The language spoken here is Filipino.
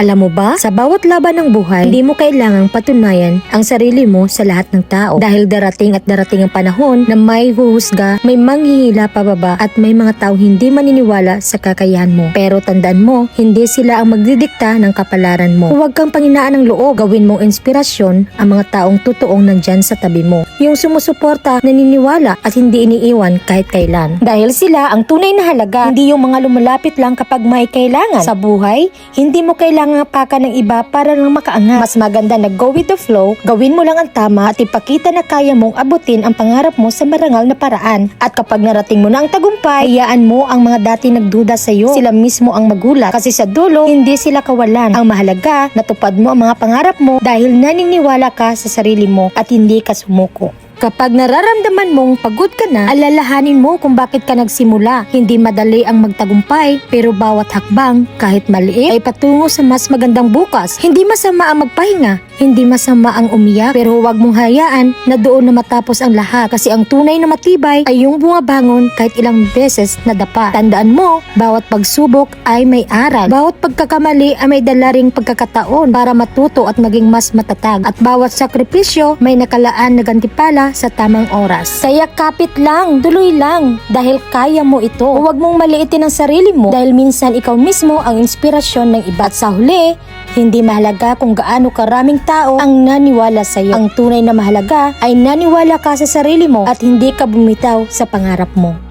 Alam mo ba, sa bawat laban ng buhay, hindi mo kailangang patunayan ang sarili mo sa lahat ng tao. Dahil darating at darating ang panahon na may huhusga, may manghihila pababa at may mga tao hindi maniniwala sa kakayahan mo. Pero tandaan mo, hindi sila ang magdidikta ng kapalaran mo. Huwag kang panginaan ng loob, gawin mong inspirasyon ang mga taong totoong nandyan sa tabi mo. Yung sumusuporta, naniniwala at hindi iniiwan kahit kailan. Dahil sila ang tunay na halaga, hindi yung mga lumalapit lang kapag may kailangan. Sa buhay, hindi mo kailangan apakan ng iba para lang makaangat. Mas maganda na go with the flow, gawin mo lang ang tama at ipakita na kaya mong abutin ang pangarap mo sa marangal na paraan. At kapag narating mo na ang tagumpay, hayaan mo ang mga dati nagduda sa iyo. Sila mismo ang magulat kasi sa dulo, hindi sila kawalan. Ang mahalaga, natupad mo ang mga pangarap mo dahil naniniwala ka sa sarili mo at hindi ka sumuko. Kapag nararamdaman mong pagod ka na, alalahanin mo kung bakit ka nagsimula. Hindi madali ang magtagumpay, pero bawat hakbang, kahit maliit, ay patungo sa mas magandang bukas. Hindi masama ang magpahinga, hindi masama ang umiyak, pero huwag mong hayaan na doon na matapos ang lahat. Kasi ang tunay na matibay ay yung bumabangon kahit ilang beses na dapa. Tandaan mo, bawat pagsubok ay may aral. Bawat pagkakamali ay may dala ring pagkakataon para matuto at maging mas matatag. At bawat sakripisyo may nakalaan na gantipala sa tamang oras. Kaya kapit lang, tuloy lang, dahil kaya mo ito. Huwag mong maliitin ang sarili mo dahil minsan ikaw mismo ang inspirasyon ng iba. At sa huli, hindi mahalaga kung gaano karaming tao ang naniwala sa iyo. Ang tunay na mahalaga ay naniwala ka sa sarili mo at hindi ka bumitaw sa pangarap mo.